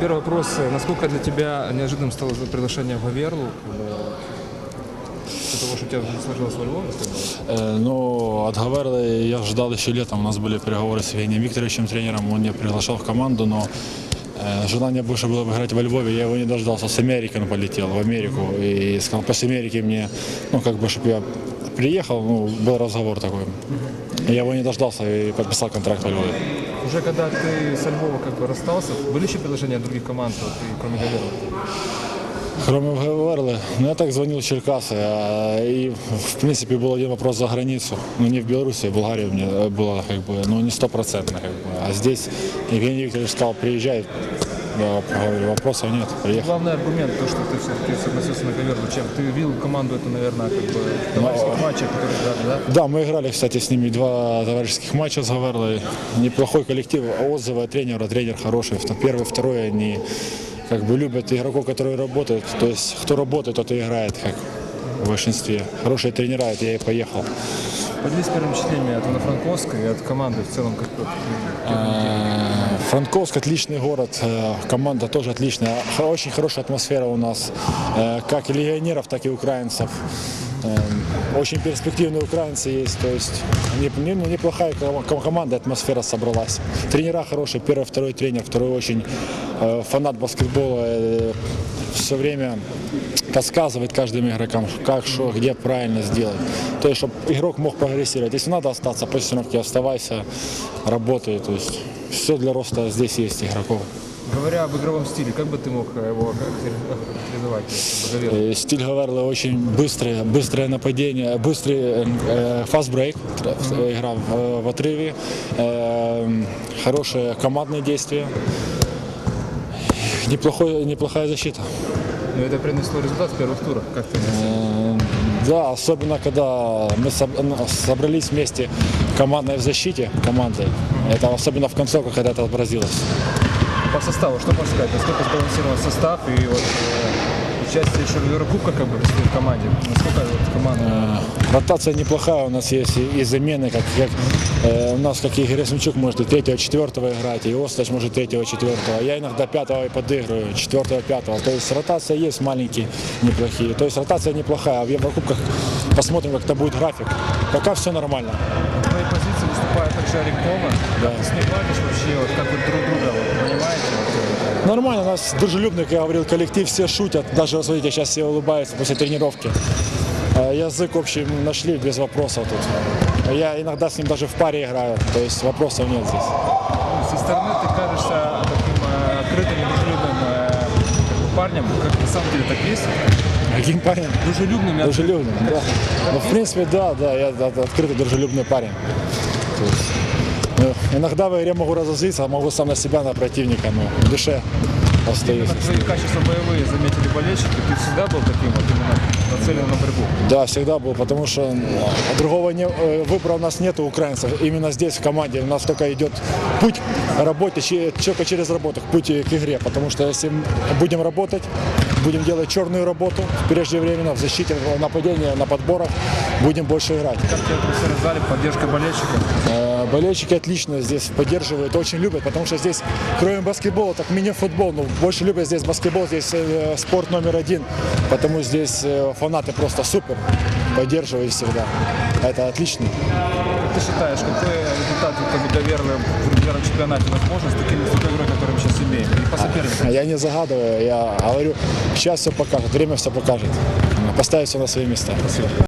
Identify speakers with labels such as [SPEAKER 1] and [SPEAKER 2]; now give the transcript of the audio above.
[SPEAKER 1] Первый вопрос. Насколько для тебя неожиданным стало приглашение в Из-за того, что у тебя сложилось?
[SPEAKER 2] Э, Ну, от Гаверли я ждал еще летом. У нас были переговоры с Евгением Викторовичем, тренером. Он меня приглашал в команду, но желание больше было бы играть во Львове. Я его не дождался. С Америки он полетел в Америку. И сказал, после Америки мне, ну, как бы, чтобы я приехал, ну, был разговор такой. Я его не дождался и подписал контракт во Львове.
[SPEAKER 1] Уже когда ты со Львова как бы расстался, были еще предложения других команд, вот, и кроме Гаверла?
[SPEAKER 2] Кроме Гаверли, ну я так звонил в Черкасы, а, и в принципе был один вопрос за границу, ну не в Беларуси, а в Болгарии у меня было как бы, ну не стопроцентно как бы, а здесь Евгений Викторович сказал, приезжай, я говорю, вопросов нет, приехал.
[SPEAKER 1] Главный аргумент, то, что ты все-таки согласился на Гаверлу, чем? Ты видел команду эту, наверное, как бы в товарищеских матчах, которые играли, да?
[SPEAKER 2] Да, мы играли, кстати, с ними два товарищеских матча с Гаверлой. Неплохой коллектив, отзывы от тренера, тренер хороший. Первый, второй, они как бы любят игроков, которые работают. То есть, кто работает, тот и играет, как в большинстве. Хорошие тренера, это я и поехал.
[SPEAKER 1] Поделись первым впечатлениями от Ивано-Франковска и от команды в целом, как
[SPEAKER 2] Э, Франковск отличный город, э, команда тоже отличная, очень хорошая атмосфера у нас, э, как и легионеров, так и украинцев. Э, Очень перспективные украинцы есть, то есть ну, неплохая ко- ко- команда, атмосфера собралась. Тренера хорошие, первый, второй тренер, второй очень э, фанат баскетбола, все время подсказывает каждым игрокам, как, что, где правильно сделать. То есть, чтобы игрок мог прогрессировать. Если надо остаться после установки, оставайся, работай. То есть, все для роста здесь есть игроков.
[SPEAKER 1] Говоря об игровом стиле, как бы ты мог э, его характеризовать? Гаверлу?
[SPEAKER 2] Э, Стиль Гаверлы очень быстрый, быстрое нападение, быстрый э, фастбрейк, игра в, отрыве, э, хорошее командное действие, неплохой, неплохая защита.
[SPEAKER 1] Ну, это принесло результат в первых турах, как ты
[SPEAKER 2] Э, Да, особенно когда мы соб- собрались вместе командной в защите, командой. Это особенно в концовках, когда это отразилось.
[SPEAKER 1] По составу, что можно сказать? Насколько сбалансирован состав и вот э, участие еще в Еврокубках как бы в команде? Насколько вот команда?
[SPEAKER 2] Э, Ротация неплохая у нас есть и, и замены, как, как э, у нас как Игорь Смчук может и третьего, четвертого играть, и Остач может третьего, четвертого. Я иногда пятого и подыгрываю, четвертого, пятого. То есть ротация есть маленькие, неплохие. То есть ротация неплохая. А в Еврокубках посмотрим, как это будет график. Пока все нормально.
[SPEAKER 1] В твоей позиции выступает также Арик Кома.
[SPEAKER 2] Да.
[SPEAKER 1] Ты с ним вообще, вот как вот друг друга, вот,
[SPEAKER 2] Нормально, у нас дружелюбный, как я говорил, коллектив, все шутят. Даже, смотрите, сейчас все улыбаются после тренировки. Э, Язык общий нашли без вопросов тут. Я иногда с ним даже в паре играю, то есть вопросов нет здесь.
[SPEAKER 1] ну, со стороны ты кажешься таким э, открытым и дружелюбным э, парнем, как на самом деле так есть?
[SPEAKER 2] Каким парнем?
[SPEAKER 1] Дружелюбным
[SPEAKER 2] Дружелюбным, да. Ну, в принципе, да, да, я от- открытый, дружелюбный парень. Иногда в игре могу разозлиться, а могу сам на себя, на противника, но в душе остаюсь.
[SPEAKER 1] Именно твои качества боевые заметили болельщики. Ты всегда был таким вот именно нацелен на борьбу.
[SPEAKER 2] Да, всегда был, потому что м, другого не, э, выбора у нас нет у украинцев. Именно здесь, в команде, у нас только идет путь работы, только через работу, путь к игре. Потому что если будем работать, будем делать черную работу преждевременно в защите, в нападении, на подборах, будем больше играть.
[SPEAKER 1] Как тебе атмосфера в зале, поддержка болельщиков?
[SPEAKER 2] Э, Болельщики отлично здесь поддерживают, очень любят, потому что здесь, кроме баскетбола, так мини-футбол, но больше любят здесь баскетбол, здесь э, спорт номер один, потому здесь э, фанаты просто супер, поддерживают всегда. Это отлично.
[SPEAKER 1] Как ты считаешь, какой результат как бы, Гаверлы в регулярном чемпионате возможен с такими суперигрой, которые мы сейчас имеем? И по соперникам?
[SPEAKER 2] Я не загадываю, я говорю, сейчас все покажет, время все покажет. Поставить все на свои места.
[SPEAKER 1] Спасибо.